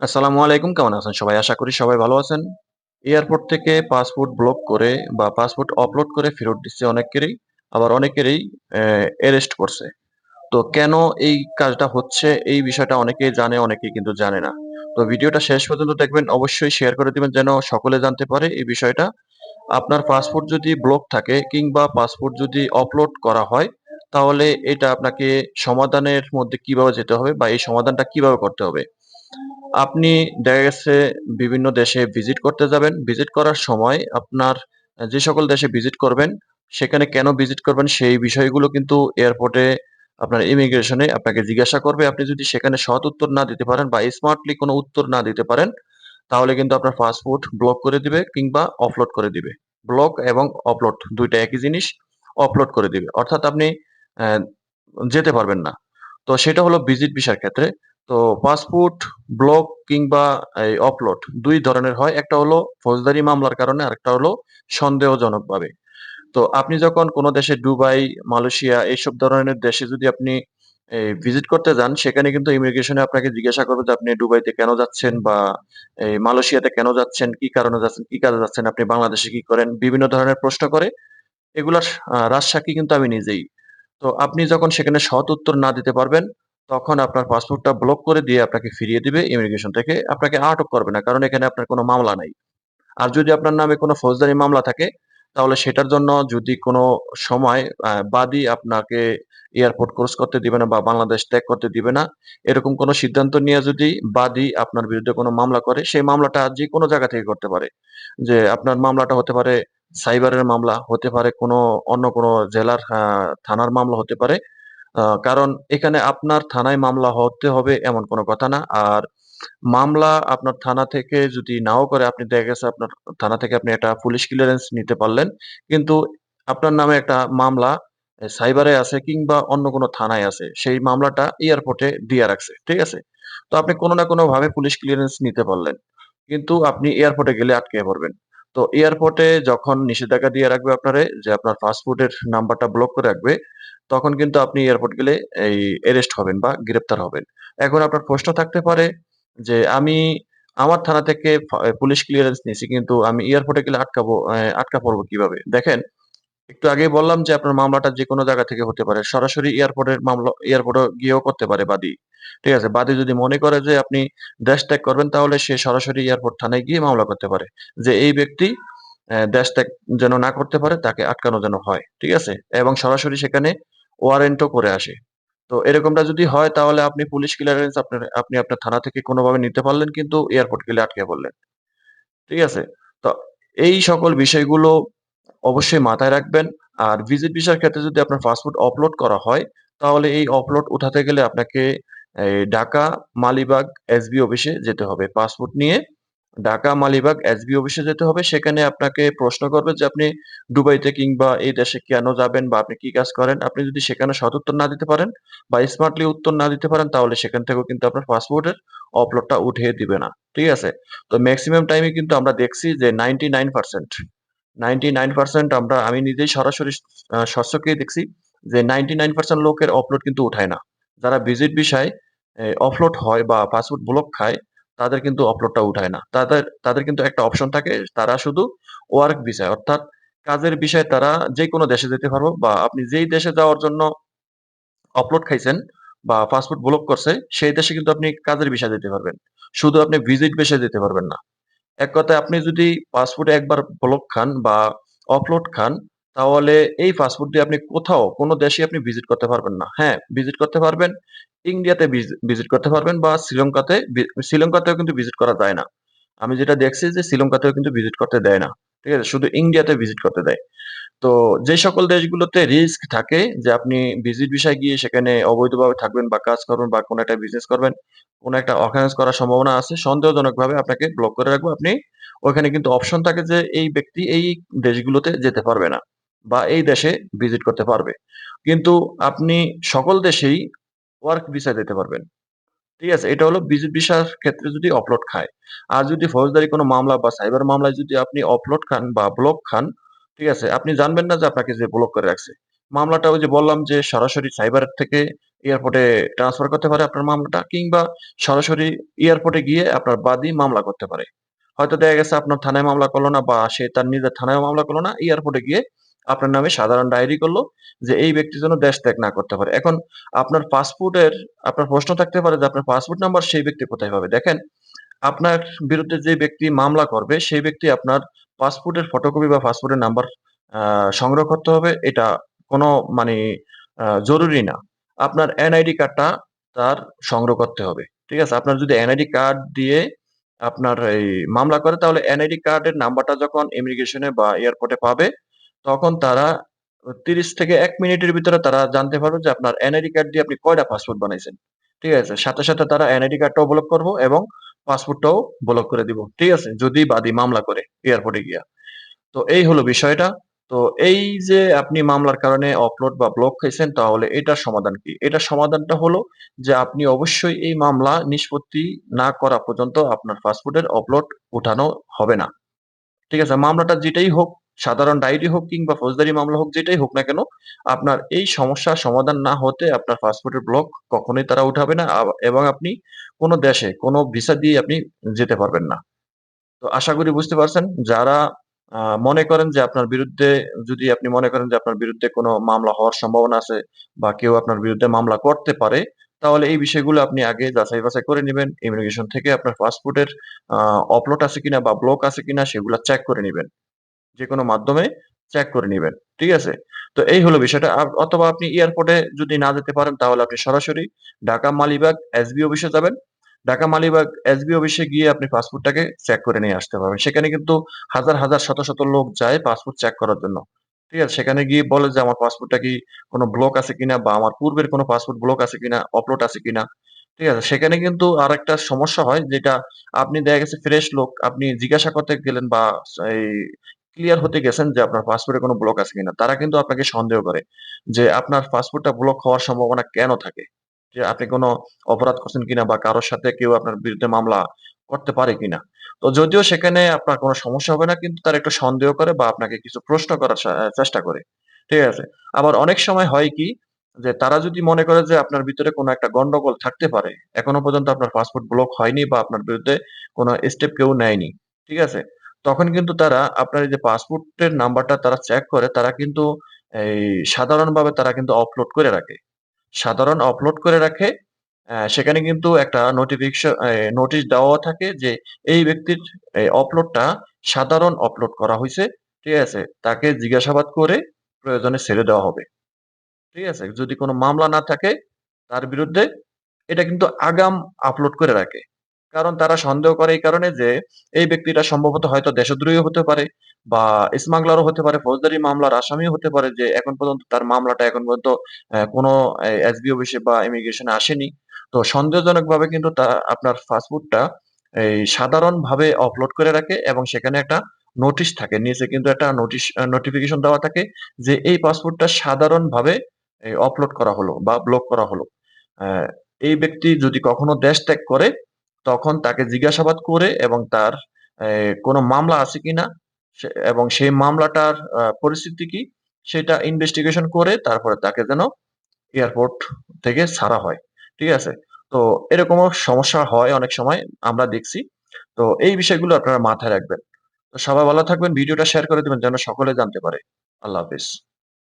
আসসালামু আলাইকুম, কেমন আছেন সবাই? আশা করি সবাই ভালো আছেন। এয়ারপোর্ট থেকে পাসপোর্ট ব্লক করে বা পাসপোর্ট আপলোড করে ফেরত দিচ্ছে অনেকেরই, আবার অনেকেরই অ্যারেস্ট করছে। তো কেন এই কাজটা হচ্ছে? এই বিষয়টা অনেকেই জানে, অনেকেই কিন্তু জানে না। তো ভিডিওটা শেষ পর্যন্ত দেখবেন, অবশ্যই শেয়ার করে দিবেন যেন সকলে জানতে পারে এই বিষয়টা। আপনার পাসপোর্ট যদি ব্লক থাকে কিংবা পাসপোর্ট যদি আপলোড করা হয়, তাহলে এটা আপনাকে সমাধানের মধ্যে কীভাবে যেতে হবে বা এই সমাধানটা কীভাবে করতে হবে? আপনি দেখা গেছে বিভিন্ন দেশে ভিজিট করতে যাবেন। ভিজিট করার সময় আপনার যে সকল দেশে ভিজিট করবেন, সেখানে কেন ভিজিট করবেন সেই বিষয়গুলো কিন্তু এয়ারপোর্টে আপনার ইমিগ্রেশনে আপনাকে জিজ্ঞাসা করবে। আপনি যদি সেখানে সৎ উত্তর না দিতে পারেন বা স্মার্টলি কোনো উত্তর না দিতে পারেন, তাহলে কিন্তু আপনার পাসপোর্ট ব্লক করে দিবে কিংবা অফলোড করে দিবে। ব্লক এবং অপলোড দুইটা একই জিনিস। অফলোড করে দিবে। অর্থাৎ আপনি যেতে পারবেন না। তো সেটা হলো ভিজিট ভিসার ক্ষেত্রে। তো পাসপোর্ট ব্লক কিংবা এই অপলোড দুই ধরনের হয়। একটা হলো ফৌজদারি মামলার কারণে, আরেকটা হলো সন্দেহজনকভাবে। তো আপনি যখন কোন দেশে দুবাই, মালয়েশিয়া এইসব ধরনের দেশে যদি আপনি ভিজিট করতে যান, সেখানে কিন্তু ইমিগ্রেশনে আপনাকে জিজ্ঞাসা করবে যে আপনি দুবাইতে কেন যাচ্ছেন বা এই মালয়েশিয়াতে কেন যাচ্ছেন, কি কারণে যাচ্ছেন, কি কাজে যাচ্ছেন, আপনি বাংলাদেশে কি করেন? বিভিন্ন ধরনের প্রশ্ন করে। এগুলার রাজসাক্ষী কিন্তু আমি নিজেই। তো আপনি যখন সেখানে সৎ উত্তর না দিতে পারবেন, তখন আপনার পাসপোর্টটা ব্লক করে দিয়ে আপনাকে ফিরিয়ে দিবে ইমিগ্রেশন থেকে। আপনাকে আটক করবে না। কারণ এখানে আপনার কোনো মামলা নাই। আর যদি আপনার নামে কোনো ফৌজদারি মামলা থাকে, তাহলে সেটার জন্য যদি কোনো সময় বাদী আপনাকে এয়ারপোর্ট ক্রস করতে দিবে না বা বাংলাদেশ ত্যাগ করতে দিবে না, এরকম কোনো সিদ্ধান্ত নিয়ে যদি বাদী আপনার বিরুদ্ধে কোনো মামলা করে, সেই মামলাটা যে কোনো জায়গা থেকে করতে পারে। যে আপনার মামলাটা হতে পারে সাইবারের মামলা, হতে পারে কোনো অন্য কোনো জেলার থানার মামলা হতে পারে। কারণ এখানে আপনার থানায় মামলা হতে হবে এমন কোনো কথা না। আর মামলা আপনার থানা থেকে যদি নাও করে, আপনি দেখা গেছে আপনার থানা থেকে আপনি একটা পুলিশ ক্লিয়ারেন্স নিতে পারলেন। কিন্তু আপনার নামে একটা মামলা সাইবারে আছে কিংবা অন্য কোনো থানায় আছে। সেই মামলাটা এয়ারপোর্টে দিয়ে রাখছে। ঠিক আছে? তো আপনি কোনো না কোনোভাবে পুলিশ ক্লিয়ারেন্স নিতে পারলেন। কিন্তু আপনি এয়ারপোর্টে গেলে আটকে পড়বেন। তো এয়ারপোর্টে যখন নিষেধাজ্ঞা দিয়ে রাখবে আপনারে যে আপনার পাসপোর্টের নাম্বারটা ব্লক করে রাখবে, তখন কিন্তু আপনি এয়ারপোর্ট গেলে এই অ্যারেস্ট হবেন বা গ্রেপ্তার হবেন। এখন আপনার প্রশ্ন থাকতে পারে যে আমি আমার থানা থেকে পুলিশ ক্লিয়ারেন্স নিয়েছি কিন্তু আমি এয়ারপোর্টে গেলে আটকাবো আটকা পড়ব কীভাবে? দেখেন, একটু আগেই বললাম যে আপনার মামলাটা যেকোনো জায়গা থেকে হতে পারে। সরাসরি এয়ারপোর্টের মামলা এয়ারপোর্টে গিয়েও করতে পারে বাদী। ঠিক আছে? বাদী যদি মনে করে যে আপনি দেশ ত্যাগ করবেন, তাহলে সে সরাসরি এয়ারপোর্ট থানায় গিয়ে মামলা করতে পারে। যে এই ব্যক্তি দেশ ত্যাগ যেন না করতে পারে, তাকে আটকানো যেন হয়। ঠিক আছে? এবং সরাসরি সেখানে ওয়ারেন্টও করে আসে। তো এরকমটা যদি হয়, তাহলে আপনি পুলিশ ক্লিয়ারেন্স আপনার, আপনি আপনার থানা থেকে কোনোভাবে নিতে পারলেন, কিন্তু এয়ারপোর্ট গেলে আটকে পড়লেন। ঠিক আছে? তো এই সকল বিষয়গুলো অবশ্যই মাথায় রাখবেন। আর ভিজিট ভিসার ক্ষেত্রে যদি আপনার পাসপোর্ট আপলোড করা হয়, তাহলে এই আপলোড উঠাতে গেলে আপনাকে ঢাকা, মালিবাগ এসবি অফিসে যেতে হবে। পাসপোর্ট নিয়ে ঢাকা, মালিবাগ এসবি অফিসে যেতে হবে। সেখানে আপনাকে প্রশ্ন করবে যে আপনি দুবাইতে কিংবা এই দেশে কেন যাবেন বা আপনি কি কাজ করেন? আপনি যদি সেখানে সৎ উত্তর না দিতে পারেন বা স্মার্টলি উত্তর না দিতে পারেন, তাহলে সেখান থেকেও কিন্তু আপনার পাসপোর্টের আপলোডটা উঠিয়ে দিবে না। ঠিক আছে? তো ম্যাক্সিমাম টাইমে কিন্তু আমরা দেখছি যে 99% 99% আমরা আমি নিজেই সরাসরি আ দেখছি যে 99% লোকের আপলোড কিন্তু উঠায় না। যারা ভিজিট এ অফলোড হয় বা পাসপোর্ট ব্লক খায়, তাদের কিন্তু আপলোডটা উঠায় না। তাদের তাদের কিন্তু একটা অপশন থাকে তারা শুধু ওয়ার্ক বিষয় অর্থাৎ কাজের বিষয়ে তারা যেকোনো দেশে যেতে পারব বা আপনি যেই দেশে যাওয়ার জন্য আপলোড খাইছেন বা পাসপোর্ট ব্লক করছে, সেই দেশে কিন্তু আপনি কাজের ভিসায় যেতে পারবেন। শুধু আপনি ভিজিট ভিসায় যেতে পারবেন না। এক কথায় আপনি যদি পাসপোর্টে একবার ব্লক খান বা অফলোড খান, তাহলে এই পাসপোর্ট দিয়ে আপনি কোথাও কোনো দেশে আপনি ভিজিট করতে পারবেন না। হ্যাঁ, ভিজিট করতে পারবেন, ইন্ডিয়াতে ভিজি ভিজিট করতে পারবেন বা শ্রীলঙ্কাতে শ্রীলঙ্কাতেও কিন্তু ভিজিট করা যায় না। আমি যেটা দেখছি যে শ্রীলঙ্কাতেও কিন্তু ভিজিট করতে দেয় না। ঠিক আছে? শুধু ইন্ডিয়াতে ভিজিট করতে দেয়। তো যে সকল দেশগুলোতে রিস্ক থাকে যে আপনি ভিজিট ভিসায় গিয়ে সেখানে অবৈধভাবে থাকবেন বা কাজ করবেন বা কোনো একটা বিজনেস করবেন, কোনো একটা অফেন্স করার সম্ভাবনা আছে, সন্দেহজনকভাবে আপনাকে ব্লক করে রাখব আপনি ওখানে কিন্তু অপশন থাকে যে এই ব্যক্তি এই দেশগুলোতে যেতে পারবে না বা এই দেশে ভিজিট করতে পারবে। কিন্তু আপনি সকল দেশেই ওয়ার্ক ভিসায় যেতে পারবেন। ঠিক আছে? এটা হলো ভিজিট ভিসার ক্ষেত্রে যদি অপলোড খায়। আর যদি ফৌজদারি কোনো মামলা বা সাইবার মামলায় যদি আপনি অপলোড খান বা ব্লক খান, ঠিক আছে? আপনি জানবেন না যে আপনাকে যে ব্লক করে রাখছে। মামলাটা ওই যে বললাম যে সরাসরি সাইবার থেকে এয়ারপোর্টে ট্রান্সফার করতে পারে আপনার মামলাটা, কিংবা সরাসরি এয়ারপোর্টে গিয়ে আপনার বাদী মামলা করতে পারে হয়তো দেখা গেছে আপনার থানায় মামলা করল না বা সে তার নিজের থানায় মামলা করল না এয়ারপোর্টে গিয়ে আপনার নামে সাধারণ ডায়েরি করল যে এই ব্যক্তি যেন দেশ ত্যাগ না করতে পারে এখন আপনার পাসপোর্টের আপনার প্রশ্ন থাকতে পারে যে আপনার পাসপোর্ট নাম্বার সেই ব্যক্তি কোথায় পাবে দেখেন, আপনার বিরুদ্ধে যে ব্যক্তি মামলা করবে, সেই ব্যক্তি আপনার পাসপোর্টের ফটোকপি বা পাসপোর্টের নাম্বার সংগ্রহ করতে হবে, এটা কোনো মানে জরুরি না। আপনার এনআইডি কার্ডটা তার সংগ্রহ করতে হবে, ঠিক আছে? আপনার যদি এনআইডি কার্ড দিয়ে আপনার এই মামলা করে, তাহলে এনআইডি কার্ডের নাম্বারটা যখন ইমিগ্রেশনে বা এয়ারপোর্টে পাবে, তখন তারা তিরিশ থেকে এক মিনিটের ভিতরে তারা জানতে পারবে যে আপনার এনআইডি কার্ড দিয়ে আপনি কয়টা পাসপোর্ট বানাইছেন, ঠিক আছে? সাথে সাথে তারা এনআইডি কার্ডটা ব্লক করব এবং পাসপোর্টটাও ব্লক করে দিব। ঠিক আছে? যদি বাদী মামলা করে এয়ারপোর্টে গিয়া। তো এই হলো বিষয়টা। তো এই যে আপনি মামলার কারণে অপলোড বা ব্লক হয়েছেন তাহলে এটার সমাধান কি? এটার সমাধানটা হলো যে আপনি অবশ্যই এই মামলা নিষ্পত্তি না করা পর্যন্ত আপনার পাসপোর্টের অপলোড উঠানো হবে না। ঠিক আছে? মামলাটা যেটাই হোক সাধারণ ডায়েরি হোক কিংবা ফৌজদারি মামলা হোক, যেটাই হোক না কেন, আপনার এই সমস্যার সমাধান না হতে আপনার পাসপোর্টের ব্লক কখনোই তারা উঠাবে না এবং আপনি কোনো দেশে কোনো ভিসা দিয়ে আপনি যেতে পারবেন না। তো আশা করি বুঝতে পারছেন, যারা মনে করেন যে আপনার বিরুদ্ধে, যদি আপনি মনে করেন যে আপনার বিরুদ্ধে কোনো মামলা হওয়ার সম্ভাবনা আছে বা কেউ আপনার বিরুদ্ধে মামলা করতে পারে, তাহলে এই বিষয়গুলো আপনি আগে যাচাই বাছাই করে নেবেন, ইমিগ্রেশন থেকে আপনার পাসপোর্টের অপলোড আছে কিনা বা ব্লক আছে কিনা সেগুলো চেক করে নেবেন। যে কোনো মাধ্যমে চেক করে নেবেন, ঠিক আছে? তো এই হলো বিষয়টা। অথবা আপনি এয়ারপোর্টে যদি না যেতে পারেন, তাহলে আপনি সরাসরি ঢাকা মালিবাগ এসবি অফিসে যাবেন। ঢাকা মালিবাগ এসবি অফিসে গিয়ে আপনি পাসপোর্টটাকে চেক করে নিয়ে আসতে পারবেন। সেখানে কিন্তু হাজার হাজার, শত শত লোক যায় পাসপোর্ট চেক করার জন্য। ঠিক আছে? সেখানে গিয়ে বলে যে, আমার পাসপোর্টটা কি কোনো ব্লক আছে কিনা বা আমার পূর্বের কোনো পাসপোর্ট ব্লক আছে কিনা অপলোড আছে কিনা? ঠিক আছে? সেখানে কিন্তু আর একটা সমস্যা হয়, যেটা আপনি দেখা গেছে ফ্রেশ লোক, আপনি জিজ্ঞাসা করতে গেলেন বা এই ক্লিয়ার হতে গেছেন যে আপনার পাসপোর্টে কোনো ব্লক আছে কিনা, তারা কিন্তু আপনাকে সন্দেহ করে যে আপনার পাসপোর্টটা ব্লক হওয়ার সম্ভাবনা কেন থাকে? যে আপনি কোনো অপরাধ করছেন কিনা বা কারোর সাথে কেউ আপনার বিরুদ্ধে মামলা করতে পারে কিনা? তো যদিও সেখানে আপনার কোনো সমস্যা হবে না, কিন্তু তারা একটু সন্দেহ করে বা আপনাকে কিছু প্রশ্ন করার চেষ্টা করে। ঠিক আছে? আবার অনেক সময় হয় কি যে তারা যদি মনে করে যে আপনার ভিতরে কোনো একটা গন্ডগোল থাকতে পারে, এখনও পর্যন্ত আপনার পাসপোর্ট ব্লক হয়নি বা আপনার বিরুদ্ধে কোনো স্টেপ কেউ নেয়নি। ঠিক আছে? তখন কিন্তু তারা আপনার এই যে পাসপোর্টের নাম্বারটা তারা চেক করে, তারা কিন্তু এই সাধারণভাবে তারা কিন্তু আপলোড করে রাখে। সাধারণ আপলোড করে রাখে সেখানে কিন্তু একটা নোটিফিকেশন নোটিশ দেওয়া থাকে যে এই ব্যক্তির আপলোডটা সাধারণ আপলোড করা হয়েছে, ঠিক আছে? তাকে জিজ্ঞাসাবাদ করে প্রয়োজনে ছেড়ে দেওয়া হবে। ঠিক আছে? যদি কোনো মামলা না থাকে, তার বিরুদ্ধে এটা কিন্তু আগাম আপলোড করে রাখে। কারণ তারা সন্দেহ করে এই কারণে যে এই ব্যক্তিটা সম্ভবত হয়তো দেশদ্রোহী হতে পারে বা স্মাগলারও হতে পারে, ফৌজদারি মামলার আসামিও হতে পারে যে এখন পর্যন্ত তার মামলাটা এখন পর্যন্ত কোনো এসবি অফিসে বা ইমিগ্রেশনে আসেনি। তো সন্দেহজনক ভাবে কিন্তু তা, আপনার পাসপোর্টটা এই সাধারণ ভাবে আপলোড করে রাখে এবং সেখানে একটা নোটিশ থাকে। নিচে কিন্তু একটা নোটিশ নোটিফিকেশন দেওয়া থাকে যে এই পাসপোর্টটা সাধারণ ভাবে আপলোড করা হলো বা ব্লক করা হলো। এই ব্যক্তি যদি কখনো দেশ ত্যাগ করে তখন তাকে জিজ্ঞাসাবাদ করে এবং তার কোনো মামলা আছে কিনা? এবং সেই মামলাটার পরিস্থিতি কি? সেটা ইনভেস্টিগেশন করে তারপরে তাকে যেন এয়ারপোর্ট থেকে ছাড়া হয়। ঠিক আছে? তো এরকমও সমস্যা হয় অনেক সময়, আমরা দেখছি। তো এই বিষয়গুলো আপনারা মাথায় রাখবেন। তো সবাই ভালো থাকবেন, ভিডিওটা শেয়ার করে দিবেন যেন সকলে জানতে পারে। আল্লাহ হাফিজ।